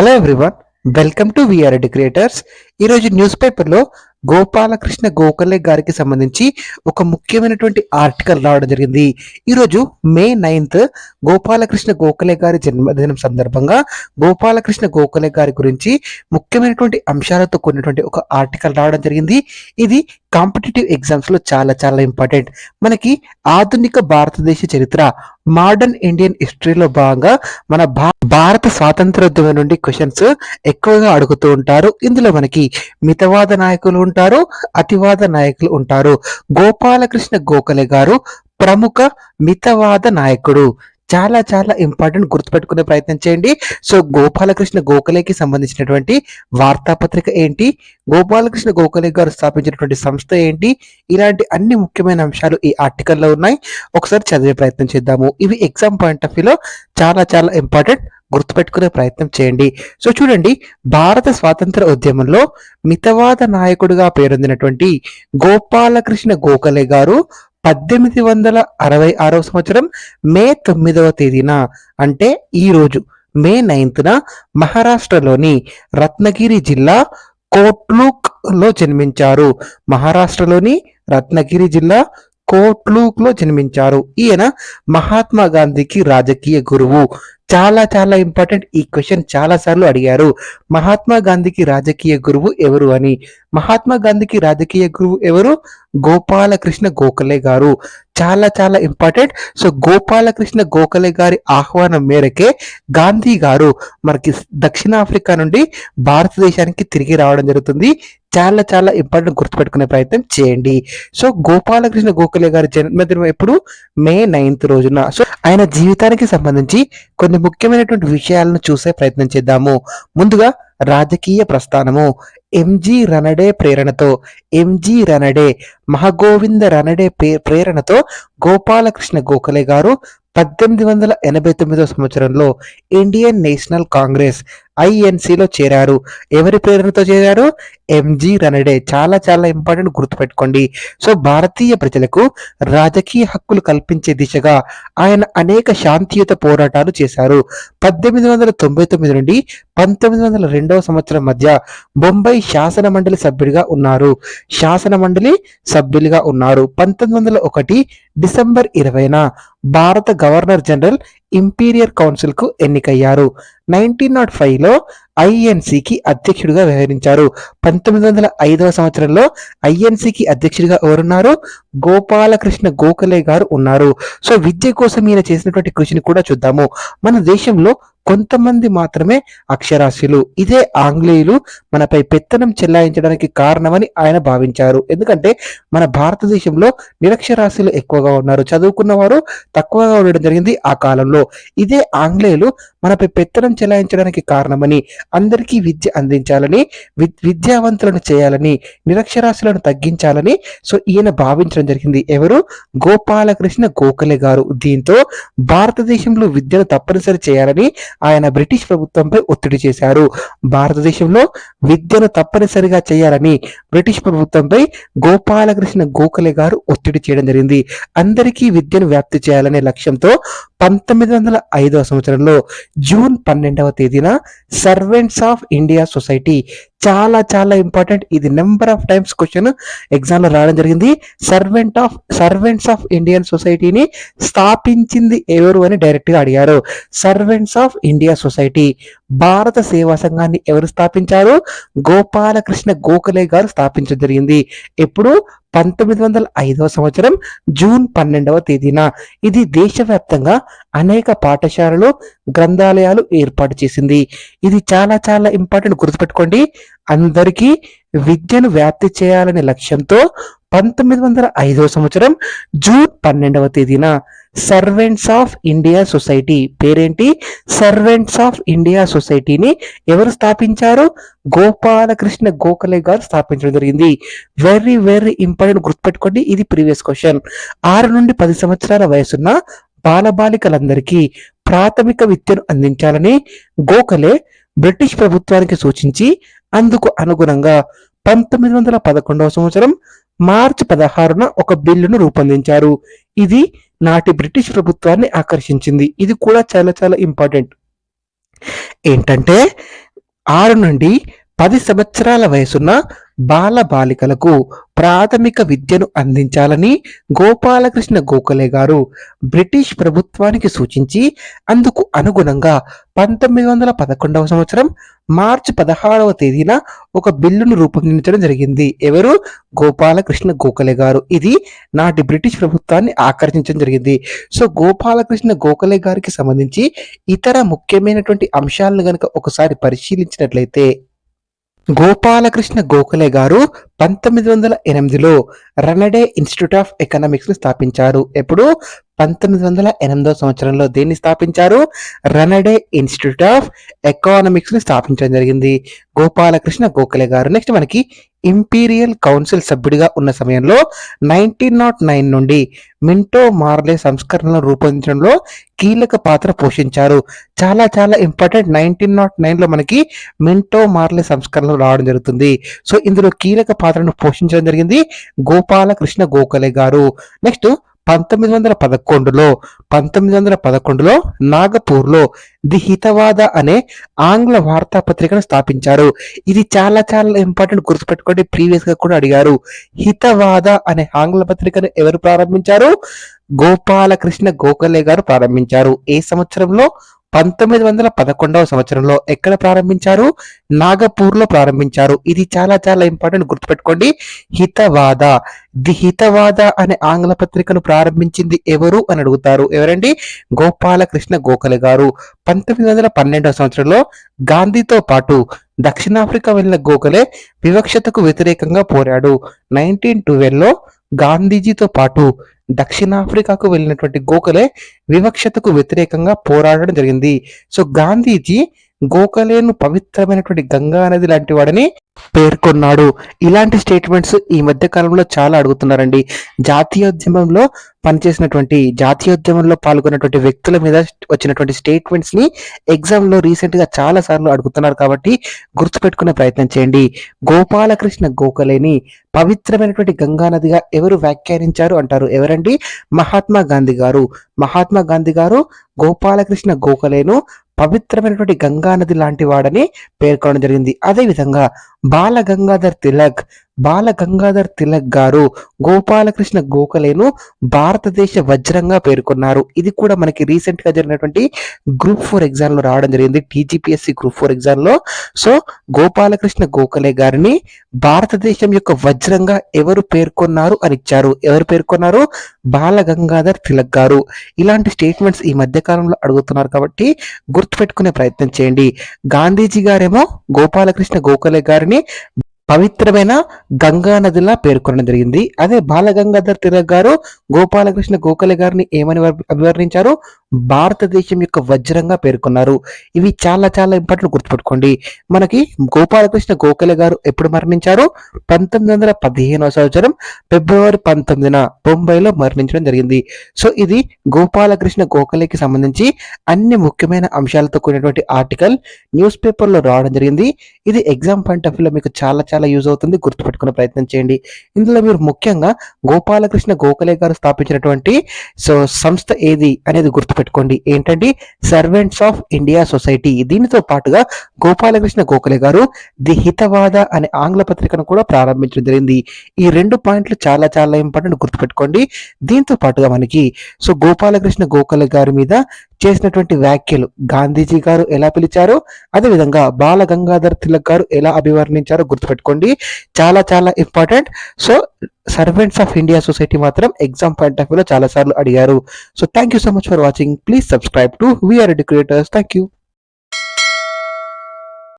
Hello everyone welcome to VRD creators ఈరోజు news పేపర్లో గోపాలకృష్ణ గోఖలే గారికి సంబంధించి ఒక ముఖ్యమైనటువంటి ఆర్టికల్ రావడం జరిగింది. ఈరోజు మే నైన్త్ గోపాలకృష్ణ గోఖలే గారి జన్మదినం సందర్భంగా గోపాలకృష్ణ గోఖలే గారి గురించి ముఖ్యమైనటువంటి అంశాలతో కూడినటువంటి ఒక ఆర్టికల్ రావడం జరిగింది. ఇది కాంపిటేటివ్ ఎగ్జామ్స్లో చాలా చాలా ఇంపార్టెంట్. మనకి ఆధునిక భారతదేశ చరిత్ర మోడర్న్ ఇండియన్ హిస్టరీలో భాగంగా మన భా- భారత స్వాతంత్రోద్యమం నుండి క్వశ్చన్స్ ఎక్కువగా అడుగుతూ ఉంటారు. ఇందులో మనకి మితవాద నాయకులు ఉంటారు అతివాద నాయకులు ఉంటారు. గోపాలకృష్ణ గోఖలే గారు ప్రముఖ మితవాద నాయకుడు. చాలా చాలా ఇంపార్టెంట్ గుర్తుపెట్టుకునే ప్రయత్నం చేయండి. సో గోపాలకృష్ణ గోఖలేకి సంబంధించినటువంటి వార్తాపత్రిక ఏంటి? గోపాలకృష్ణ గోఖలే గారు స్థాపించినటువంటి సంస్థ ఏంటి? ఇలాంటి అన్ని ముఖ్యమైన అంశాలు ఈ ఆర్టికల్లో ఉన్నాయి. ఒకసారి చదివే ప్రయత్నం చేద్దాము. ఇవి ఎగ్జామ్ పాయింట్ ఆఫ్ వ్యూలో చాలా చాలా ఇంపార్టెంట్ గుర్తుపెట్టుకునే ప్రయత్నం చేయండి. సో చూడండి. భారత స్వాతంత్ర ఉద్యమంలో మితవాద నాయకుడిగా పేరొందినటువంటి గోపాలకృష్ణ గోఖలే గారు పద్దెనిమిది వందల అరవై ఆరవ సంవత్సరం మే తొమ్మిదవ తేదీన అంటే ఈ రోజు మే నైన్త్న మహారాష్ట్రలోని రత్నగిరి జిల్లా కోట్లూక్లో జన్మించారు. మహారాష్ట్రలోని రత్నగిరి జిల్లా కోట్లూక్లో జన్మించారు. ఈయన మహాత్మా గాంధీకి రాజకీయ గురువు. చాలా చాలా ఇంపార్టెంట్ ఈ క్వశ్చన్ చాలా సార్లు అడిగారు. మహాత్మా గాంధీకి రాజకీయ గురువు ఎవరు అని? మహాత్మా గాంధీకి రాజకీయ గురువు ఎవరు? గోపాలకృష్ణ గోఖలే గారు. చాలా చాలా ఇంపార్టెంట్ సో గోపాలకృష్ణ గోఖలే గారి ఆహ్వానం మేరకే గాంధీ గారు మనకి దక్షిణాఫ్రికా నుండి భారతదేశానికి తిరిగి రావడం జరుగుతుంది. చాలా చాలా ఇంపార్టెంట్ గుర్తుపెట్టుకునే ప్రయత్నం చేయండి. సో గోపాలకృష్ణ గోఖలే గారి జన్మదినం ఎప్పుడు? మే నైన్త్ రోజున. సో ఆయన జీవితానికి సంబంధించి కొన్ని ముఖ్యమైనటువంటి విషయాలను చూసే ప్రయత్నం చేద్దాము. ముందుగా రాజకీయ ప్రస్థానము. ఎంజి రనడే ప్రేరణతో ఎంజి రనడే మహగోవింద రనడే ప్రేరణతో గోపాలకృష్ణ గోఖలే గారు పద్దెనిమిది వందల ఎనభై తొమ్మిదో సంవత్సరంలో ఇండియన్ నేషనల్ కాంగ్రెస్ ఐఎన్సిలో చేరారు ఎవరి ప్రేరణతో చేరారు ఎంజి రనడే. చాలా చాలా ఇంపార్టెంట్ గుర్తుపెట్టుకోండి. సో భారతీయ ప్రజలకు రాజకీయ హక్కులు కల్పించే దిశగా ఆయన అనేక శాంతియుత పోరాటాలు చేశారు. పద్దెనిమిది వందల తొంభై తొమ్మిది నుండి పంతొమ్మిది వందల రెండవ సంవత్సరం మధ్య బొంబాయి శాసన మండలి సభ్యుడిగా ఉన్నారు. శాసన మండలి సభ్యులుగా ఉన్నారు. పంతొమ్మిది వందల ఒకటి డిసెంబర్ ఇరవైన భారత గవర్నర్ జనరల్ ఇంపీరియర్ కౌన్సిల్కు ఎన్నికయ్యారు. నైన్టీన్ నాట్ ఫైవ్లో ఐఎన్సికి అధ్యక్షుడిగా వ్యవహరించారు. పంతొమ్మిది వందల ఐదవ సంవత్సరంలో ఐఎన్సికి అధ్యక్షుడిగా ఎవరున్నారు? గోపాలకృష్ణ గోఖలే గారు ఉన్నారు. సో విద్య కోసం ఈయన చేసినటువంటి కృషిని కూడా చూద్దాము. మన దేశంలో కొంతమంది మాత్రమే అక్షరాస్యులు. ఇదే ఆంగ్లేయులు మనపై పెత్తనం చెల్లాయించడానికి కారణమని ఆయన భావించారు. ఎందుకంటే మన భారతదేశంలో నిరక్షరాస్యులు ఎక్కువగా ఉన్నారు. చదువుకున్న వారు తక్కువగా ఉండడం జరిగింది ఆ కాలంలో. ఇదే ఆంగ్లేయులు మనపై పెత్తనం చెలాయించడానికి కారణమని అందరికీ విద్య అందించాలని విద్యావంతులను చేయాలని నిరక్షరాస్యులను తగ్గించాలని సో ఈయన భావించడం జరిగింది. ఎవరు? గోపాలకృష్ణ గోఖలే గారు. దీంతో భారతదేశంలో విద్యను తప్పనిసరి చేయాలని ఆయన బ్రిటిష్ ప్రభుత్వంపై ఒత్తిడి చేశారు. భారతదేశంలో విద్యను తప్పనిసరిగా చేయాలని బ్రిటిష్ ప్రభుత్వంపై గోపాలకృష్ణ గోఖలే గారు ఒత్తిడి చేయడం జరిగింది. అందరికీ విద్యను వ్యాప్తి చేయాలనే లక్ష్యంతో పంతొమ్మిది వందల ఐదవ సంవత్సరంలో జూన్ పన్నెండవ తేదీన సర్వెంట్స్ ఆఫ్ ఇండియా సొసైటీ. చాలా చాలా ఇంపార్టెంట్. ఇది నెంబర్ ఆఫ్ టైమ్స్ క్వశ్చన్. ఎగ్జామ్లో రావడం జరిగింది. Servant of servants of Indian సొసైటీని స్థాపించింది ఎవరు అని డైరెక్ట్గా అడిగారు. Servants of India society. భారత సేవా సంఘాన్ని ఎవరు స్థాపించారు? గోపాలకృష్ణ గోఖలే గారు స్థాపించడం జరిగింది. ఎప్పుడు? పంతొమ్మిది వందల ఐదవ సంవత్సరం జూన్ పన్నెండవ తేదీన ఇది దేశవ్యాప్తంగా అనేక పాఠశాలలు గ్రంథాలయాలు ఏర్పాటు చేసింది. ఇది చాలా చాలా ఇంపార్టెంట్ గుర్తుపెట్టుకోండి. అందరికీ విద్యను వ్యాప్తి చేయాలనే లక్ష్యంతో పంతొమ్మిది వందల ఐదవ సంవత్సరం జూన్ పన్నెండవ తేదీన సర్వెంట్స్ ఆఫ్ ఇండియా సొసైటీ పేరేంటి? సర్వెంట్స్ ఆఫ్ ఇండియా సొసైటీని ఎవరు స్థాపించారు? గోపాలకృష్ణ గోఖలే గారు స్థాపించడం జరిగింది. వెరీ వెరీ ఇంపార్టెంట్ గుర్తుపెట్టుకోండి. ఇది ప్రీవియస్ క్వశ్చన్ ఆరు నుండి పది సంవత్సరాల వయసున్న బాలబాలికలందరికీ ప్రాథమిక విద్యను అందించాలని గోఖలే బ్రిటిష్ ప్రభుత్వానికి సూచించి అందుకు అనుగుణంగా పంతొమ్మిది వందల పదకొండవ సంవత్సరం మార్చి పదహారున ఒక బిల్లును రూపొందించారు. ఇది నాటి బ్రిటిష్ ప్రభుత్వాన్ని ఆకర్షించింది. ఇది కూడా చాలా చాలా ఇంపార్టెంట్ ఏంటంటే ఆరు నుండి పది సంవత్సరాల వయసున్న బాల బాలికలకు ప్రాథమిక విద్యను అందించాలని గోపాలకృష్ణ గోఖలే గారు బ్రిటిష్ ప్రభుత్వానికి సూచించి అందుకు అనుగుణంగా పంతొమ్మిది వందల పదకొండవ సంవత్సరం మార్చి పదహారవ తేదీన ఒక బిల్లును రూపొందించడం జరిగింది. ఎవరు? గోపాలకృష్ణ గోఖలే గారు. ఇది నాటి బ్రిటిష్ ప్రభుత్వాన్ని ఆకర్షించడం జరిగింది. సో గోపాలకృష్ణ గోఖలే గారికి సంబంధించి ఇతర ముఖ్యమైనటువంటి అంశాలను కనుక ఒకసారి పరిశీలించినట్లయితే గోపాలకృష్ణ గోఖలే గారు పంతొమ్మిది వందల ఎనిమిదిలో రనడే ఇన్స్టిట్యూట్ ఆఫ్ ఎకనామిక్స్ని స్థాపించారు. ఎప్పుడు? పంతొమ్మిది వందల ఎనిమిదో సంవత్సరంలో దీన్ని స్థాపించారు? రనడే ఇన్స్టిట్యూట్ ఆఫ్ ఎకనామిక్స్ని స్థాపించడం జరిగింది. గోపాలకృష్ణ గోఖలే గారు. నెక్స్ట్ మనకి ఇంపీరియల్ కౌన్సిల్ సభ్యుడిగా ఉన్న సమయంలో నైన్టీన్ నాట్ నైన్ నుండి మింటో మార్లే సంస్కరణలను రూపొందించడంలో కీలక పాత్ర పోషించారు. చాలా చాలా ఇంపార్టెంట్ నైన్టీన్ నాట్ నైన్లో మనకి మింటో మార్లే సంస్కరణలు రావడం జరుగుతుంది. సో ఇందులో కీలక పాత్రను పోషించడం జరిగింది గోపాలకృష్ణ గోఖలే గారు. నెక్స్ట్ పంతొమ్మిది వందల పదకొండులో పంతొమ్మిది వందల పదకొండులో నాగపూర్లో ది హితవాద అనే ఆంగ్ల వార్తాపత్రికను స్థాపించారు. ఇది చాలా చాలా ఇంపార్టెంట్ గుర్తుపెట్టుకోండి. ప్రీవియస్గా కూడా అడిగారు. హితవాద అనే ఆంగ్ల పత్రికను ఎవరు ప్రారంభించారు? గోపాలకృష్ణ గోఖలే గారు ప్రారంభించారు. ఏ సంవత్సరంలో? పంతొమ్మిది వందల పదకొండవ సంవత్సరంలో ఎక్కడ ప్రారంభించారు? నాగపూర్లో ప్రారంభించారు. ఇది చాలా చాలా ఇంపార్టెంట్ గుర్తుపెట్టుకోండి. హితవాద. ది హితవాద అనే ఆంగ్ల పత్రికను ప్రారంభించింది ఎవరు అని అడుగుతారు. ఎవరండి? గోపాలకృష్ణ గోఖలే గారు. పంతొమ్మిది వందల పన్నెండవ సంవత్సరంలో గాంధీతో పాటు దక్షిణాఫ్రికా వెళ్ళిన గోఖలే వివక్షతకు వ్యతిరేకంగా పోరాడు. నైన్టీన్లో గాంధీజీతో పాటు దక్షిణాఫ్రికాకు వెళ్ళినటువంటి గోఖలే వివక్షతకు వ్యతిరేకంగా పోరాడడం జరిగింది. సో గాంధీజీ గోఖలేను పవిత్రమైనటువంటి గంగా నది లాంటి వాడని పేర్కొన్నాడు. ఇలాంటి స్టేట్మెంట్స్ ఈ మధ్య కాలంలో చాలా అడుగుతున్నారండి. జాతీయోద్యమంలో పనిచేసినటువంటి జాతీయోద్యమంలో పాల్గొన్నటువంటి వ్యక్తుల మీద వచ్చినటువంటి స్టేట్మెంట్స్ని ఎగ్జామ్లో రీసెంట్గా చాలా సార్లు అడుగుతున్నారు కాబట్టి గుర్తుపెట్టుకునే ప్రయత్నం చేయండి. గోపాలకృష్ణ గోఖలేని పవిత్రమైనటువంటి గంగా నదిగా ఎవరు వ్యాఖ్యానించారు అంటారు? ఎవరండి? మహాత్మా గాంధీ గారు. మహాత్మా గాంధీ గారు గోపాలకృష్ణ గోఖలేను పవిత్రమైనటువంటి గంగా నది లాంటి వాడని పేర్కొనడం జరిగింది. అదేవిధంగా బాల గంగాధర్ తిలక్ బాల గంగాధర్ తిలక్ గారు గోపాలకృష్ణ గోఖలేను భారతదేశ వజ్రంగా పేర్కొన్నారు. ఇది కూడా మనకి రీసెంట్గా జరిగినటువంటి గ్రూప్ ఫోర్ ఎగ్జామ్లో రావడం జరిగింది. టీజీపీఎస్సీ గ్రూప్ ఫోర్ ఎగ్జామ్లో. సో గోపాలకృష్ణ గోఖలే గారిని భారతదేశం యొక్క వజ్రంగా ఎవరు పేర్కొన్నారు అని ఇచ్చారు. ఎవరు పేర్కొన్నారు? బాల గంగాధర్ తిలక్ గారు. ఇలాంటి స్టేట్మెంట్స్ ఈ మధ్య కాలంలో అడుగుతున్నారు కాబట్టి గుర్తుపెట్టుకునే ప్రయత్నం చేయండి. గాంధీజీ గారేమో గోపాలకృష్ణ గోఖలే గారిని పవిత్రమైన గంగా నదిలా పేర్కొనడం జరిగింది. అదే బాలగంగాధర్ తిలక్ గారు గోపాలకృష్ణ గోఖలే గారిని ఏమని అభివర్ణించారు? భారతదేశం యొక్క వజ్రంగా పేర్కొన్నారు. ఇవి చాలా చాలా ఇంపార్టెంట్ గుర్తుపెట్టుకోండి. మనకి గోపాలకృష్ణ గోఖలే గారు ఎప్పుడు మరణించారు? పంతొమ్మిది వందల పదిహేనవ సంవత్సరం ఫిబ్రవరి పంతొమ్మిదిన బొంబాయిలో మరణించడం జరిగింది. సో ఇది గోపాలకృష్ణ గోఖలేకి సంబంధించి అన్ని ముఖ్యమైన అంశాలతో కూడినటువంటి ఆర్టికల్ న్యూస్ పేపర్లో రావడం జరిగింది. ఇది ఎగ్జామ్ పాయింట్ ఆఫ్ వ్యూలో మీకు చాలా చాలా యూజ్ అవుతుంది. గుర్తుపెట్టుకునే ప్రయత్నం చేయండి. ఇందులో మీరు ముఖ్యంగా గోపాలకృష్ణ గోఖలే గారు స్థాపించినటువంటి సో సంస్థ ఏది అనేది గుర్తుపెట్టుకోండి. ఏంటంటే సర్వెంట్స్ ఆఫ్ ఇండియా సొసైటీ దీనితో పాటుగా గోపాలకృష్ణ గోఖలే గారు ది హితవాద అనే ఆంగ్ల పత్రికను కూడా ప్రారంభించడం జరిగింది. ఈ రెండు పాయింట్లు చాలా చాలా ఇంపార్టెంట్ గుర్తుపెట్టుకోండి. దీంతో పాటుగా మనకి సో గోపాలకృష్ణ గోఖలే గారి మీద చేసినటువంటి వ్యాఖ్యలు గాంధీజీ గారు ఎలా పిలిచారు? అదేవిధంగా బాల గంగాధర్ తిలక్ గారు ఎలా అభివర్ణించారో గుర్తుపెట్టుకోండి. చాలా చాలా important. So servants of India society మాత్రం ఎగ్జామ్ పాయింట్ ఆఫ్ వ్యూలో చాలా సార్లు అడిగారు. So thank you so much for watching please subscribe to VR educators thank you